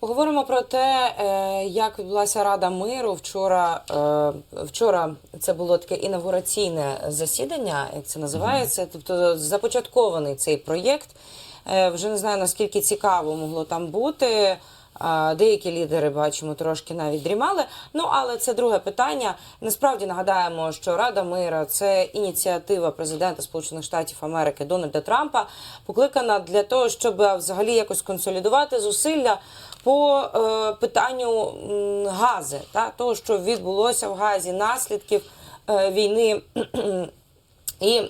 Поговоримо про те, е, як відбулася Рада миру. Вчора, е, вчора це було таке інавгураційне засідання, як це називається. Тобто започаткований цей проєкт. Е, Вже не знаю наскільки цікаво могло там бути. Деякі лідери бачимо трошки навіть дрімали. Ну але це друге питання. Насправді нагадаємо, що Рада мира це ініціатива президента Сполучених Штатів Америки Дональда Трампа, покликана для того, щоб взагалі якось консолідувати зусилля по е, питанню гази, та того, що відбулося в газі, наслідків е, війни. І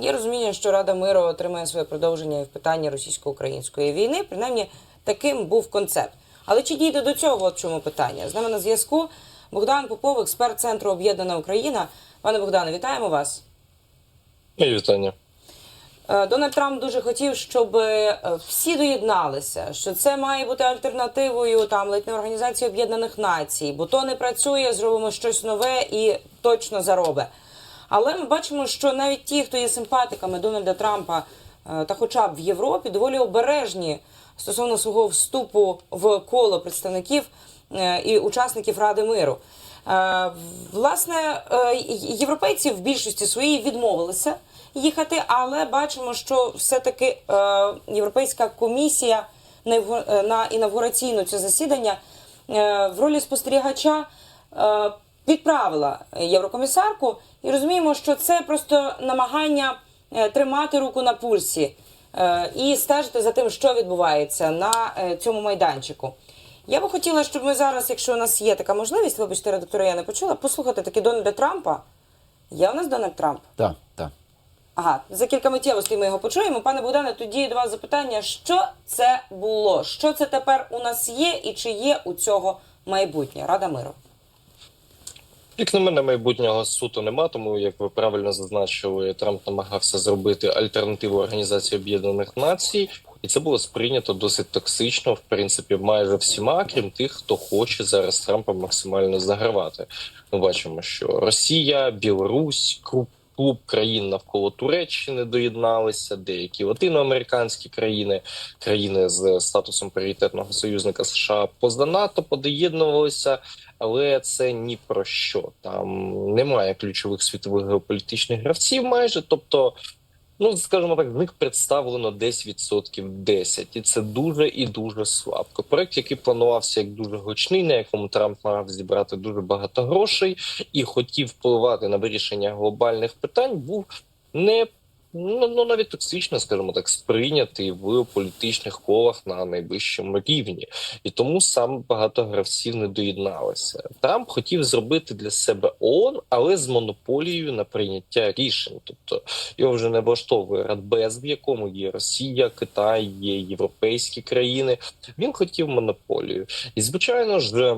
є розуміння, що Рада миру отримає своє продовження в питанні російсько-української війни. Принаймні, таким був концепт. Але чи дійде до цього? От чому питання? З нами на зв'язку Богдан Попов, експерт Центру Об'єднана Україна. Пане Богдане, вітаємо вас. Вітання. Е, Дональд Трамп дуже хотів, щоб е, всі доєдналися, що це має бути альтернативою там ледь Організації Об'єднаних Націй, бо то не працює, зробимо щось нове і точно заробе. Але ми бачимо, що навіть ті, хто є симпатиками Дональда Трампа, е, та хоча б в Європі, доволі обережні стосовно свого вступу в коло представників і учасників Ради миру. Власне, європейці в більшості своїй відмовилися їхати, але бачимо, що все-таки е, Європейська комісія на е, на інавгураційну це засідання е, в ролі спостерігача відправила єврокомісарку, і розуміємо, що це просто намагання тримати руку на пульсі і стежити за тим, що відбувається на цьому майданчику. Я би хотіла, щоб ми зараз, якщо у нас є така можливість, вибачте, редактора, я не почула, послухати таки Дональда Трампа. Є у нас Дональд Трамп? Так, так. Ага, за кілька миттєвостей ми його почуємо. Пане Богдане, тоді до вас запитання: що це було? Що це тепер у нас є, і чи є у цього майбутнє? Рада миру. Як на мене, майбутнього суто нема, тому як ви правильно зазначили, Трамп намагався зробити альтернативу Організації Об'єднаних Націй, і це було сприйнято досить токсично, в принципі, майже всіма, крім тих, хто хоче зараз Трампа максимально загравати. Ми бачимо, що Росія, Білорусь, Круп. Клуб країн навколо Туреччини доєдналися, деякі латиноамериканські країни, країни з статусом пріоритетного союзника США поза НАТО подоєднувалися, але це ні про що. Там немає ключових світових геополітичних гравців, майже тобто. Ну, скажімо так, з них представлено десь відсотків 10, і це дуже і дуже слабко. Проект, який планувався як дуже гучний, на якому Трамп мав зібрати дуже багато грошей і хотів впливати на вирішення глобальних питань, був не ну, ну навіть токсично, скажімо так, сприйнятий в політичних колах на найвищому рівні, і тому сам багато гравців не доєдналися. Трамп хотів зробити для себе ООН, але з монополією на прийняття рішень. Тобто його вже не влаштовує Радбез, в якому є Росія, Китай, є європейські країни. Він хотів монополію, і звичайно ж.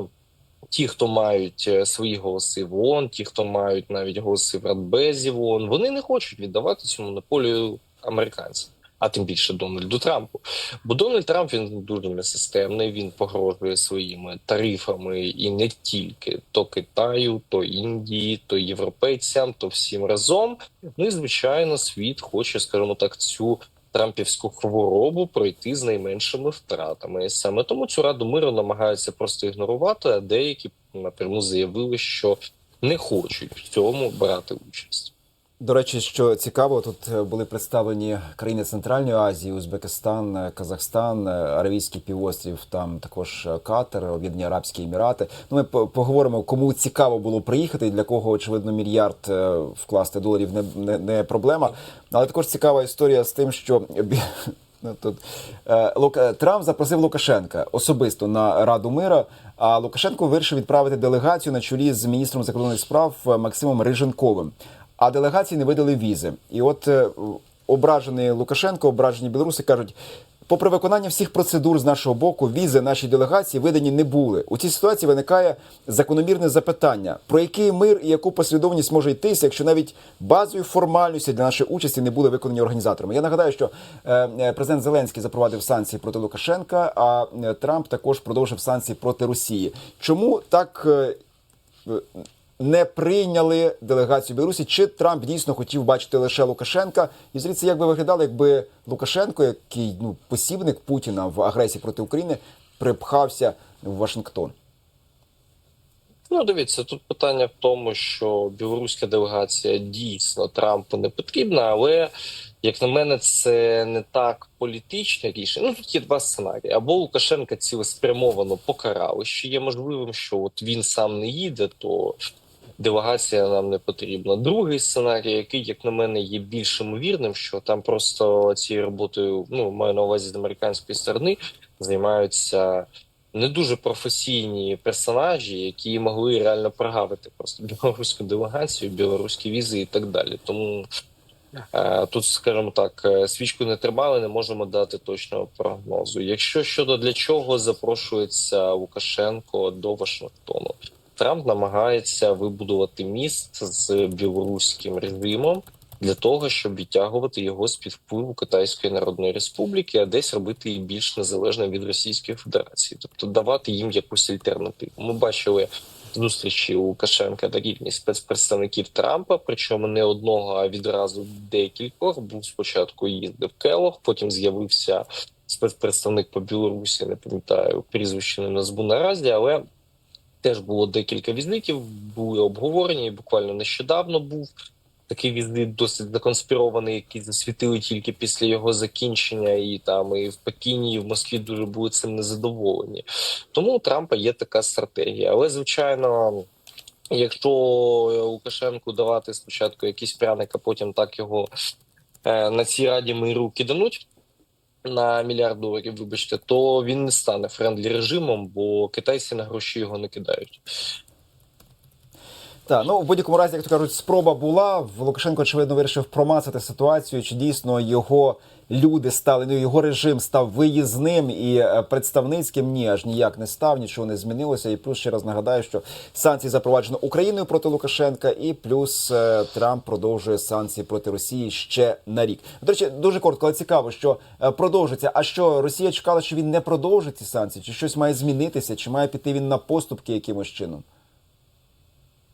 Ті, хто мають е, свої голоси в ООН, ті, хто мають навіть голоси в Радбезі в ООН, вони не хочуть віддавати цю монополію американцям, а тим більше Дональду Трампу. Бо Дональд Трамп він дуже несистемний. Він погрожує своїми тарифами і не тільки то Китаю, то Індії, то європейцям, то всім разом. Ну і звичайно, світ хоче, скажімо так, цю. Трампівську хворобу пройти з найменшими втратами. І Саме тому цю раду миру намагаються просто ігнорувати, а деякі напряму заявили, що не хочуть в цьому брати участь. До речі, що цікаво, тут е, були представлені країни Центральної Азії, Узбекистан, е, Казахстан, е, Аравійський півострів, там також Катар, Об'єднані Арабські Емірати. Ну, ми поговоримо, кому цікаво було приїхати, і для кого очевидно мільярд вкласти доларів не, не, не проблема. Але також цікава історія з тим, що Ну, Тут Трамп запросив Лукашенка особисто на Раду мира. А Лукашенко вирішив відправити делегацію на чолі з міністром закордонних справ Максимом Риженковим. А делегації не видали візи. І от е, ображений Лукашенко, ображені білоруси кажуть. Попри виконання всіх процедур з нашого боку, візи нашій делегації видані не були. У цій ситуації виникає закономірне запитання: про який мир і яку послідовність може йтися, якщо навіть базові формальності для нашої участі не були виконані організаторами. Я нагадаю, що е, е, президент Зеленський запровадив санкції проти Лукашенка, а Трамп також продовжив санкції проти Росії. Чому так? Не прийняли делегацію Білорусі. Чи Трамп дійсно хотів бачити лише Лукашенка? І звідси, як би виглядало, якби Лукашенко, який ну посібник Путіна в агресії проти України, припхався в Вашингтон? Ну, дивіться, тут питання в тому, що білоруська делегація дійсно Трампу не потрібна, але як на мене, це не так політичне рішення. Ну тут є два сценарії: або Лукашенка цілеспрямовано покарали, що є можливим, що от він сам не їде, то делегація нам не потрібна. Другий сценарій, який, як на мене, є більш ймовірним, що там просто цією роботою, ну маю на увазі з американської сторони, займаються не дуже професійні персонажі, які могли реально прогавити просто білоруську делегацію, білоруські візи і так далі. Тому е, тут, скажімо так, е, свічку не тримали, не можемо дати точного прогнозу. Якщо щодо для чого запрошується Лукашенко до Вашингтону, Трамп намагається вибудувати міст з білоруським режимом. Для того щоб відтягувати його з під впливу Китайської Народної Республіки, а десь робити її більш незалежним від Російської Федерації, тобто давати їм якусь альтернативу. Ми бачили зустрічі Лукашенка на рівні спецпредставників Трампа, причому не одного, а відразу декількох. Був спочатку їздив Келох, потім з'явився спецпредставник по Білорусі. Не пам'ятаю прізвище не назву наразі, але теж було декілька візитів, були обговорені. і Буквально нещодавно був такий візит досить законспірований, який засвітили тільки після його закінчення, і там і в Пекіні, і в Москві дуже були цим незадоволені. Тому у Трампа є така стратегія. Але звичайно, якщо Лукашенку давати спочатку якийсь пряник, а потім так його е, на цій раді миру кидануть. На мільярд доларів, вибачте, то він не стане френдлі режимом, бо китайці на гроші його не кидають. Так, ну в будь-якому разі, як то кажуть, спроба була. Лукашенко очевидно вирішив промацати ситуацію, чи дійсно його люди стали, ну його режим став виїзним і е, представницьким. Ні, аж ніяк не став, нічого не змінилося. І плюс ще раз нагадаю, що санкції запроваджено Україною проти Лукашенка, і плюс е, Трамп продовжує санкції проти Росії ще на рік. До речі, дуже коротко, але цікаво, що е, продовжиться. А що Росія чекала, що він не продовжить ці санкції? Чи щось має змінитися? Чи має піти він на поступки якимось чином?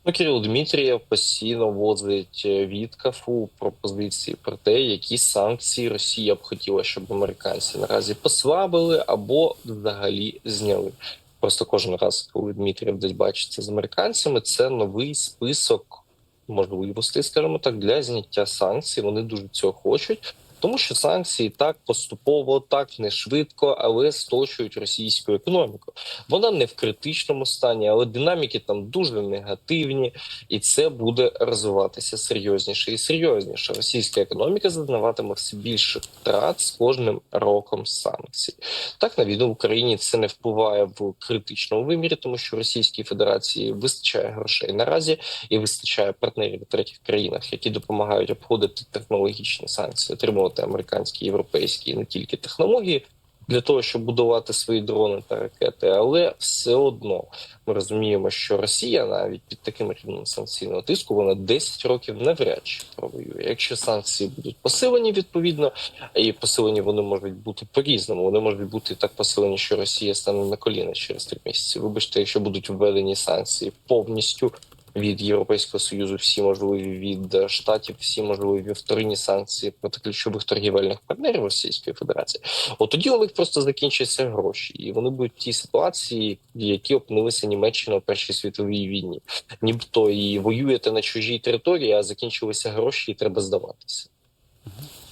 Ну, Кирил Дмитрієв постійно возить е, від КАФУ пропозиції про те, які санкції Росія б хотіла, щоб американці наразі послабили або взагалі зняли. Просто кожен раз, коли Дмитрієв десь бачиться з американцями, це новий список можливостей, скажімо так, для зняття санкцій. Вони дуже цього хочуть. Тому що санкції так поступово, так не швидко, але сточують російську економіку. Вона не в критичному стані, але динаміки там дуже негативні, і це буде розвиватися серйозніше і серйозніше. Російська економіка зазнаватиме все більше втрат з кожним роком санкцій. Так на війну в Україні це не впливає в критичному вимірі, тому що Російській Федерації вистачає грошей наразі і вистачає партнерів у третіх країнах, які допомагають обходити технологічні санкції, отримувати американські, європейські і не тільки технології. Для того щоб будувати свої дрони та ракети, але все одно ми розуміємо, що Росія навіть під таким рівнем санкційного тиску вона 10 років навряд чи провоює. Якщо санкції будуть посилені, відповідно, і посилені вони можуть бути по-різному. Вони можуть бути так посилені, що Росія стане на коліна через три місяці. Вибачте, якщо будуть введені санкції повністю. Від Європейського союзу всі можливі від е, штатів, всі можливі вторинні санкції проти ключових торгівельних партнерів Російської Федерації. От тоді у них просто закінчаться гроші, і вони будуть в тій ситуації, в якій опинилися Німеччина у першій світовій війні. Нібито і воюєте на чужій території, а закінчилися гроші, і треба здаватися.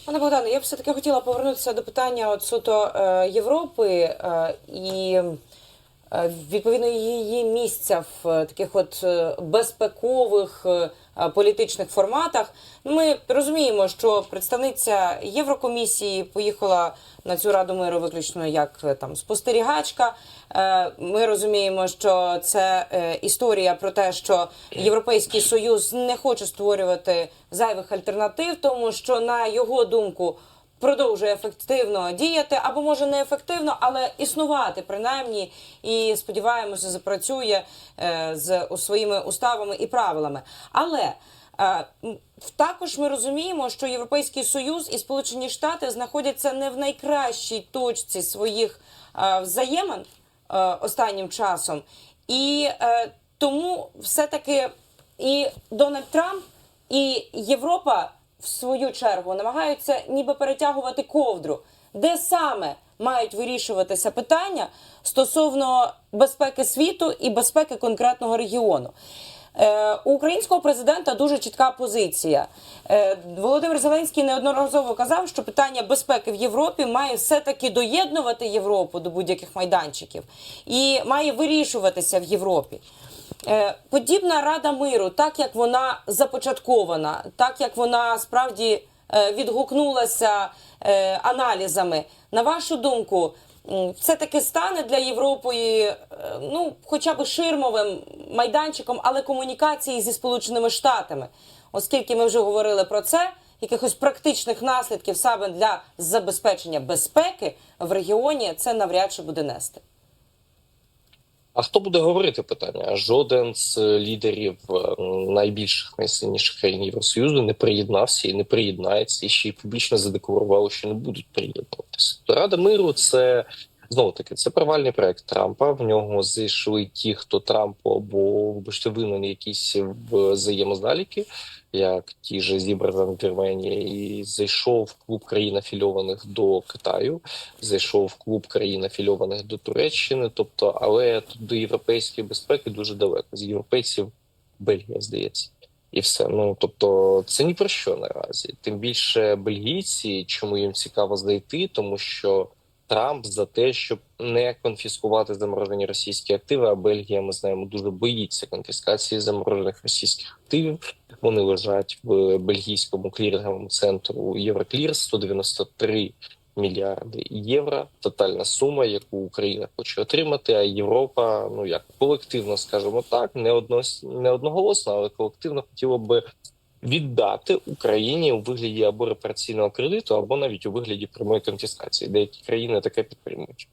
Пане Богдане, я б все таки хотіла повернутися до питання от суто е, Європи е, і відповідно її місця в е, таких от е, безпекових е, е, політичних форматах. Ми розуміємо, що представниця Єврокомісії поїхала на цю раду миру виключно як е, там спостерігачка. Е, Ми розуміємо, що це е, історія про те, що Європейський Союз не хоче створювати зайвих альтернатив, тому що на його думку. Продовжує ефективно діяти або може не ефективно, але існувати принаймні, і сподіваємося, запрацює е, з своїми уставами і правилами. Але е, також ми розуміємо, що Європейський Союз і Сполучені Штати знаходяться не в найкращій точці своїх е, взаємин е, останнім часом, і тому все-таки і Дональд Трамп, і Європа в свою чергу намагаються ніби перетягувати ковдру, де саме мають вирішуватися питання стосовно безпеки світу і безпеки конкретного регіону. Е, У українського президента дуже чітка позиція. Е, Володимир Зеленський неодноразово казав, що питання безпеки в Європі має все-таки доєднувати Європу до будь-яких майданчиків і має вирішуватися в Європі. Е, Подібна Рада миру, так як вона започаткована, так як вона справді е, відгукнулася е, аналізами. На вашу думку, це таки стане для Європи, ну, хоча б ширмовим майданчиком, але комунікації зі Сполученими Штатами, оскільки ми вже говорили про це. Якихось практичних наслідків саме для забезпечення безпеки в регіоні це навряд чи буде нести. А хто буде говорити питання? Жоден з лідерів е, найбільших найсильніших країн Євросоюзу не приєднався і не приєднається, і ще й публічно задекларували, що не будуть приєднуватися. Рада миру це знову таки це провальний проект Трампа. В нього зайшли ті, хто Трампу або вибачте винен якісь взаємоздаліки, як ті ж зібрани в Вірменії, і зайшов в клуб країн афільованих до Китаю зайшов в клуб країн афільованих до Туреччини. Тобто, але тут до європейської безпеки дуже далеко. З європейців Бельгія, здається. І все. Ну тобто, це ні про що наразі. Тим більше бельгійці, чому їм цікаво знайти, тому що Трамп за те, щоб не конфіскувати заморожені російські активи. А Бельгія, ми знаємо, дуже боїться конфіскації заморожених російських активів. Вони лежать в бельгійському кліринговому центру Євроклір 193 мільярди євро. Тотальна сума, яку Україна хоче отримати. А Європа, ну як колективно скажімо так, не одно не одноголосно, але колективно хотіло би віддати Україні у вигляді або репараційного кредиту, або навіть у вигляді прямої конфіскації. Деякі країни таке підтримують.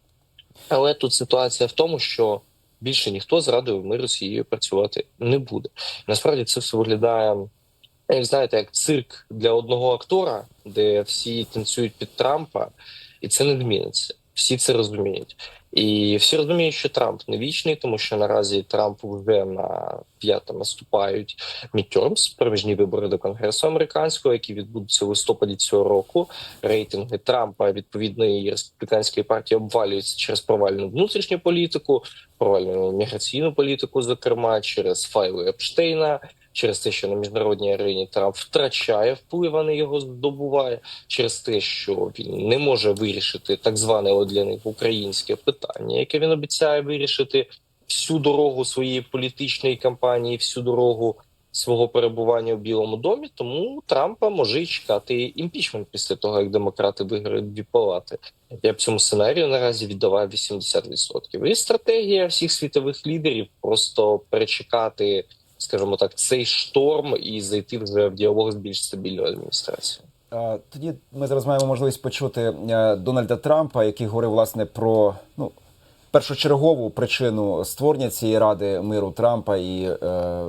Але тут ситуація в тому, що більше ніхто з радою миру сією працювати не буде. Насправді це все виглядає, як знаєте, як цирк для одного актора, де всі танцюють під Трампа, і це не зміниться. Всі це розуміють. І всі розуміють, що Трамп не вічний, тому що наразі Трамп вже на п'ято наступають мідтермс, проміжні вибори до конгресу американського, які відбудуться в листопаді цього року. Рейтинги Трампа відповідно і республіканської партії обвалюються через провальну внутрішню політику, провальну міграційну політику, зокрема через файли Епштейна. Через те, що на міжнародній арені Трамп втрачає вплив, а не його здобуває, через те, що він не може вирішити так зване от для них українське питання, яке він обіцяє вирішити всю дорогу своєї політичної кампанії, всю дорогу свого перебування в Білому домі. Тому Трампа може і чекати імпічмент після того, як демократи виграють дві палати. Я б цьому сценарію наразі віддавав 80%. І стратегія всіх світових лідерів просто перечекати скажімо так, цей шторм і зайти вже в діалог з більш стабільною адміністрацією. Тоді ми зараз маємо можливість почути е, Дональда Трампа, який говорив власне про ну першочергову причину створення цієї ради миру Трампа і е,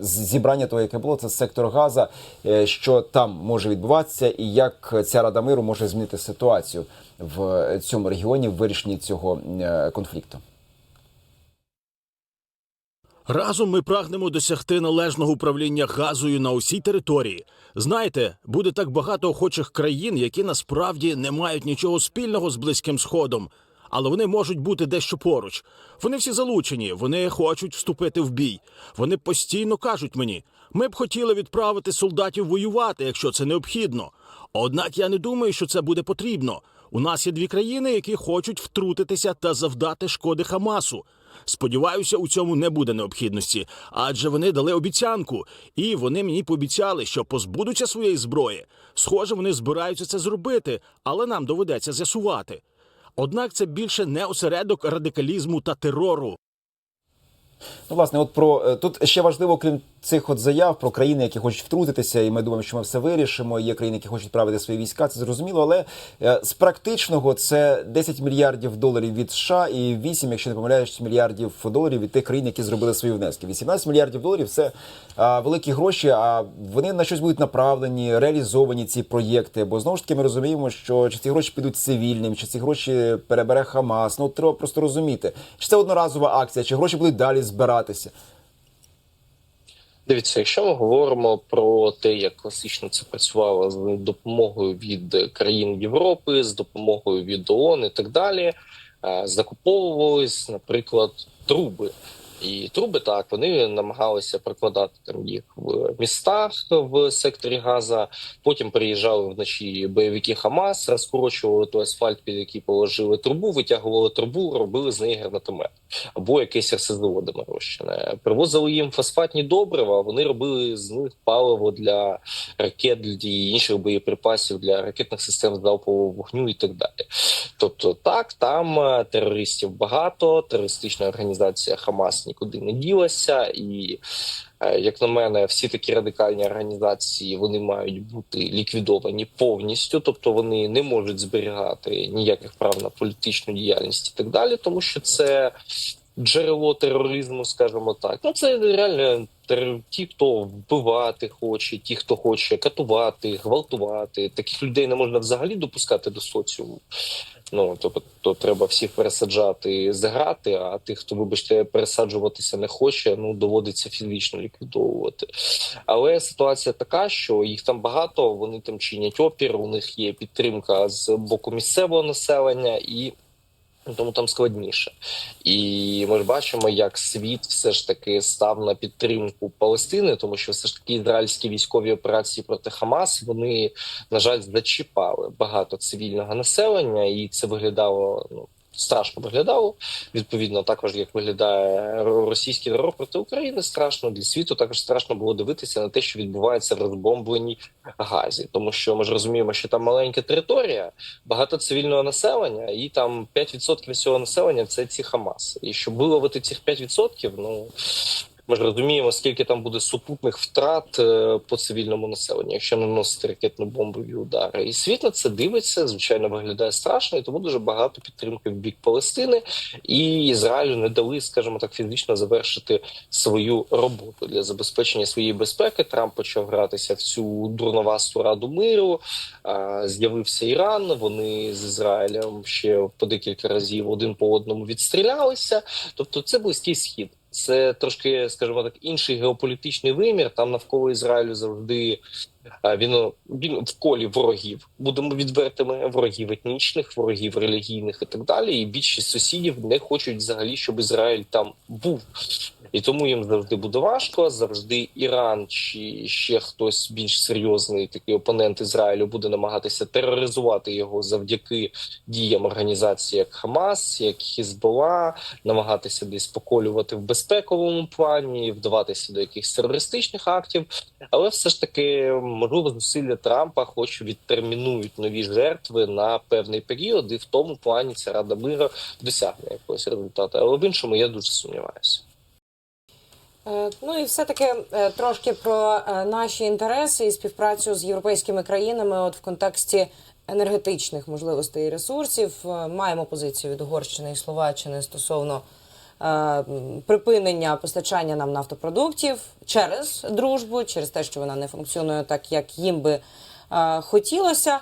зібрання того, яке було, це сектор Газа, е, що там може відбуватися, і як ця рада миру може змінити ситуацію в цьому регіоні в вирішенні цього е, конфлікту. Разом ми прагнемо досягти належного управління газою на усій території. Знаєте, буде так багато охочих країн, які насправді не мають нічого спільного з близьким сходом, але вони можуть бути дещо поруч. Вони всі залучені, вони хочуть вступити в бій. Вони постійно кажуть мені: ми б хотіли відправити солдатів воювати, якщо це необхідно. Однак я не думаю, що це буде потрібно. У нас є дві країни, які хочуть втрутитися та завдати шкоди Хамасу. Сподіваюся, у цьому не буде необхідності, адже вони дали обіцянку, і вони мені пообіцяли, що позбудуться своєї зброї. Схоже, вони збираються це зробити, але нам доведеться з'ясувати. Однак це більше не осередок радикалізму та терору. Ну, власне, от про е, тут ще важливо, крім цих от заяв про країни, які хочуть втрутитися, і ми думаємо, що ми все вирішимо. Є країни, які хочуть відправити свої війська. Це зрозуміло, але е, з практичного це 10 мільярдів доларів від США і 8, якщо не помиляюсь, мільярдів доларів від тих країн, які зробили свої внески. 18 мільярдів доларів це великі гроші. А вони на щось будуть направлені, реалізовані ці проєкти. Бо знову ж таки ми розуміємо, що чи ці гроші підуть цивільним, чи ці гроші перебере Хамас. Ну треба просто розуміти, чи це одноразова акція, чи гроші будуть далі збиратися. Дивіться, якщо ми говоримо про те, як класично це працювало з допомогою від країн Європи, з допомогою від ООН і так далі, е, закуповувались, наприклад, труби. І труби так вони намагалися прокладати там їх в містах в секторі Газа. Потім приїжджали вночі бойовики Хамас, розкорочували той асфальт, під який положили трубу, витягували трубу, робили з неї гранатомет або якесь РСЗО доморощене. Привозили їм фосфатні добрива. Вони робили з них паливо для ракет для інших боєприпасів для ракетних систем залпового вогню і так далі. Тобто, так там е, терористів багато. Терористична організація Хамас нікуди не ділася, і е, як на мене, всі такі радикальні організації вони мають бути ліквідовані повністю, тобто вони не можуть зберігати ніяких прав на політичну діяльність і так далі, тому що це джерело тероризму, скажімо так. Ну це реально ті, хто вбивати хоче, ті, хто хоче катувати, гвалтувати. Таких людей не можна взагалі допускати до соціуму. Ну тобто то треба всіх пересаджати з грати, а тих, хто, вибачте, пересаджуватися не хоче, ну доводиться фізично ліквідовувати. Але ситуація така, що їх там багато, вони там чинять опір, у них є підтримка з боку місцевого населення і. Тому там складніше, і ми ж бачимо, як світ все ж таки став на підтримку Палестини, тому що все ж таки ізраїльські військові операції проти Хамас вони на жаль зачіпали багато цивільного населення, і це виглядало ну. Страшно виглядало відповідно, також як виглядає російський терор проти України. Страшно для світу. Також страшно було дивитися на те, що відбувається в розбомбленій газі, тому що ми ж розуміємо, що там маленька територія, багато цивільного населення, і там 5% всього населення це ці Хамас. І щоб виловити цих 5%, ну ми ж розуміємо, скільки там буде супутних втрат е, по цивільному населенню, якщо наносити ракетно-бомбові удари. І світ на це дивиться, звичайно, виглядає страшно, і тому дуже багато підтримки в бік Палестини і Ізраїлю не дали, скажімо так, фізично завершити свою роботу для забезпечення своєї безпеки. Трамп почав гратися в цю дурновасту раду миру. З'явився Іран. Вони з Ізраїлем ще по декілька разів один по одному відстрілялися. Тобто, це близький схід. Це трошки, скажімо так, інший геополітичний вимір. Там навколо Ізраїлю завжди він, він в колі ворогів. Будемо відвертими ворогів етнічних, ворогів релігійних і так далі. І більшість сусідів не хочуть взагалі, щоб Ізраїль там був. І тому їм завжди буде важко. Завжди Іран чи ще хтось більш серйозний такий опонент Ізраїлю буде намагатися тероризувати його завдяки діям організації як Хамас, як Хізбола, намагатися десь поколювати в безпековому плані, вдаватися до якихось терористичних актів. Але все ж таки, можливо, зусилля Трампа, хоч відтермінують нові жертви на певний період, і в тому плані ця рада миру досягне якогось результату. Але в іншому я дуже сумніваюся. Е, Ну і все-таки е, трошки про е, наші інтереси і співпрацю з європейськими країнами, от в контексті енергетичних можливостей і ресурсів. Маємо позицію від Угорщини і Словаччини стосовно припинення постачання нам нафтопродуктів через дружбу, через те, що вона не функціонує так, як їм би хотілося.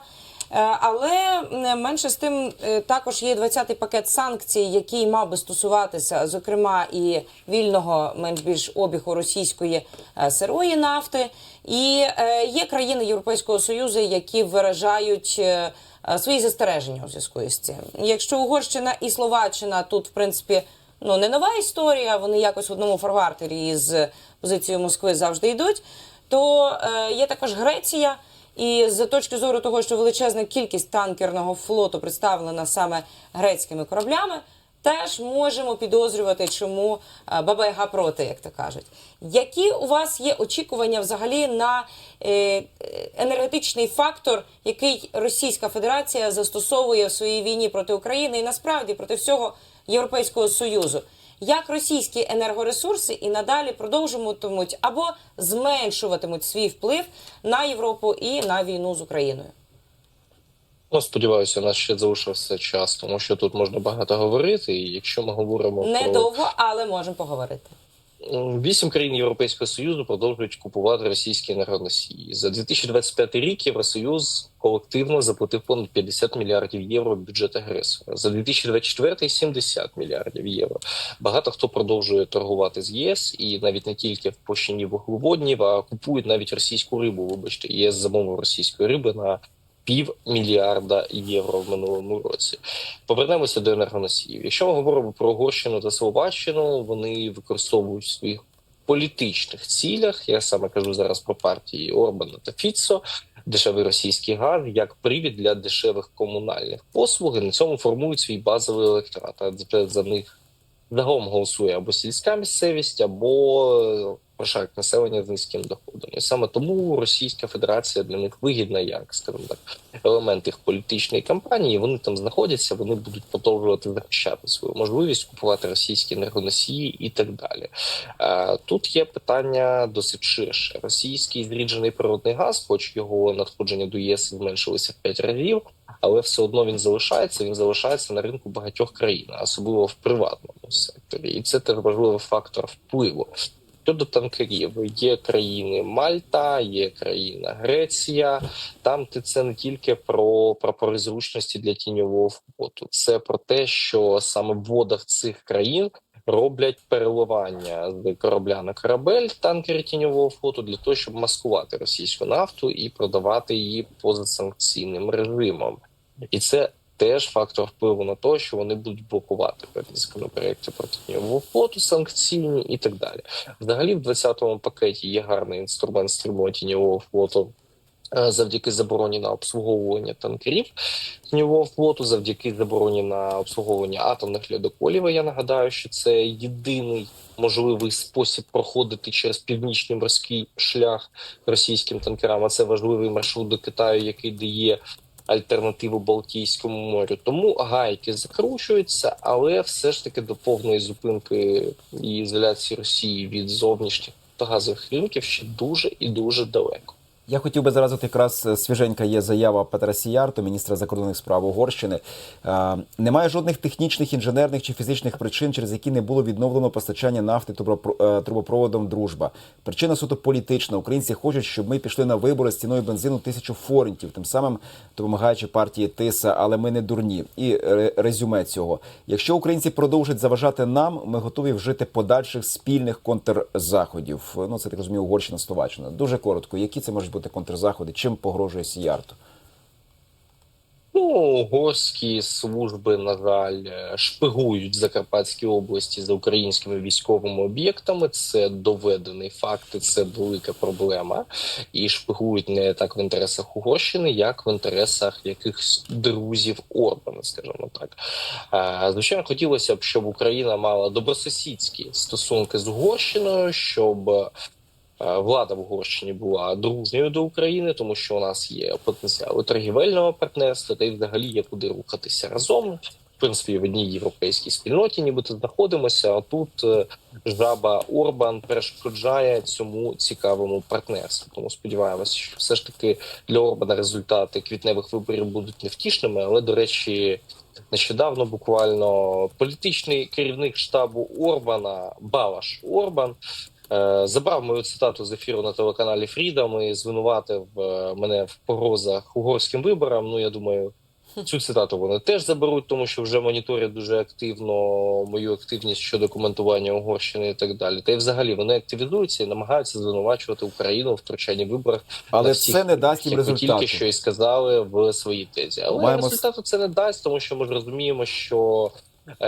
Е, Але менше з тим е, також є 20-й пакет санкцій, який мав би стосуватися, зокрема, і вільного менш більш обігу російської е, сирої нафти. І є країни Європейського союзу, які виражають свої застереження у зв'язку із цим. Якщо Угорщина і Словаччина тут, в принципі, ну не нова історія, вони якось в одному фарвартері із позицією Москви завжди йдуть. То є також Греція. І з точки зору того, що величезна кількість танкерного флоту представлена саме грецькими кораблями, теж можемо підозрювати, чому е, Баба проти, як то кажуть. Які у вас є очікування взагалі на е, енергетичний фактор, який Російська Федерація застосовує в своїй війні проти України і насправді проти всього Європейського Союзу? Як російські енергоресурси і надалі продовжуватимуть або зменшуватимуть свій вплив на Європу і на війну з Україною? Ну, сподіваюся, у нас ще залишився час, тому що тут можна багато говорити. І якщо ми говоримо про Недовго, але можемо поговорити. М, вісім країн Європейського Союзу продовжують купувати російські енергоносії. За 2025 рік Євросоюз колективно заплатив понад 50 мільярдів євро в бюджет агресора. За 2024 – 70 мільярдів євро. Багато хто продовжує торгувати з ЄС і навіть не тільки в площині вуглеводнів, а купують навіть російську рибу. Вибачте, ЄС замовив російської риби на пів мільярда євро в минулому році. Повернемося до енергоносіїв. Якщо ми говоримо про Угорщину та Словаччину, вони використовують в своїх політичних цілях. Я саме кажу зараз про партії Орбана та Фіцо. Дешевий російський газ як привід для дешевих комунальних послуг. На цьому формують свій базовий електорат. А за них загалом голосує або сільська місцевість, або прошарк населення з низьким доходом. І саме тому Російська Федерація для них вигідна, як скажімо так, елемент їх політичної кампанії. Вони там знаходяться, вони будуть продовжувати захищати свою можливість купувати російські енергоносії і так далі. Тут є питання досить ширше. Російський зріджений природний газ, хоч його надходження до ЄС зменшилося в 5 разів. Але все одно він залишається. Він залишається на ринку багатьох країн, особливо в приватному секторі, і це теж важливий фактор впливу. Щодо танкерів, є країни Мальта, є країна Греція. Там ти це не тільки про прапори зручності для тіньового флоту, це про те, що саме в водах цих країн роблять переливання з корабля на корабель танкери тіньового флоту для того, щоб маскувати російську нафту і продавати її поза санкційним режимом, і це. Теж фактор впливу на те, що вони будуть блокувати певні законопроекти проти тіньового флоту, санкційні і так далі. Взагалі, в 20-му пакеті є гарний інструмент стримування тіньового флоту е, завдяки забороні на обслуговування танкерів тіньового флоту, завдяки забороні на обслуговування атомних льодоколів. Я нагадаю, що це єдиний можливий спосіб проходити через північний морський шлях російським танкерам. А це важливий маршрут до Китаю, який дає альтернативу Балтійському морю. Тому гайки закручуються, але все ж таки до повної зупинки і ізоляції Росії від зовнішніх та газових ринків ще дуже і дуже далеко. Я хотів би зараз, от якраз е, свіженька є заява Петра Сіярто, міністра закордонних справ Угорщини. Е, Немає жодних технічних, інженерних чи фізичних причин, через які не було відновлено постачання нафти е, трубопроводом Дружба. Причина суто політична. Українці хочуть, щоб ми пішли на вибори з ціною бензину тисячу форінтів, тим самим допомагаючи партії Тиса, але ми не дурні. І резюме цього. Якщо українці продовжать заважати нам, ми готові вжити подальших спільних контрзаходів. Ну це так розумію, Угорщина, Словаччина. Дуже коротко. Які це можуть бути контрзаходи? Чим погрожує Сіярто? Ну, угорські служби, на жаль, е, шпигують в Закарпатській області за українськими військовими об'єктами. Це доведений факт, і це велика проблема. І шпигують не так в інтересах Угорщини, як в інтересах якихось друзів Орбана, скажімо так. Е, Звичайно, хотілося б, щоб Україна мала добросусідські стосунки з Угорщиною, щоб влада в Угорщині була дружньою до України, тому що у нас є потенціал торгівельного партнерства, та й взагалі є куди рухатися разом. В принципі, в одній європейській спільноті, нібито знаходимося. А тут е, жаба Орбан перешкоджає цьому цікавому партнерству. Тому сподіваємося, що все ж таки для Орбана результати квітневих виборів будуть невтішними. Але до речі, нещодавно буквально політичний керівник штабу Орбана Балаш Орбан Е, Забрав мою цитату з ефіру на телеканалі Freedom і звинуватив е, мене в погрозах угорським виборам. Ну я думаю, цю цитату вони теж заберуть, тому що вже моніторять дуже активно мою активність щодо коментування Угорщини і так далі. Та й взагалі вони активізуються і намагаються звинувачувати Україну в втручанні виборах. Але всіх це не дасть їм результату. Тільки що і сказали в своїй тезі, але Маємо- результату це не дасть, тому що ми ж розуміємо, що е,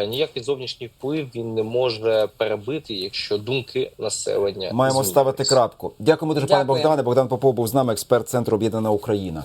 ніякий зовнішній вплив він не може перебити, якщо думки населення Маємо ставити крапку. Дякуємо дуже, пане Богдане. Богдан Попов був з нами, експерт центру Об'єднана Україна.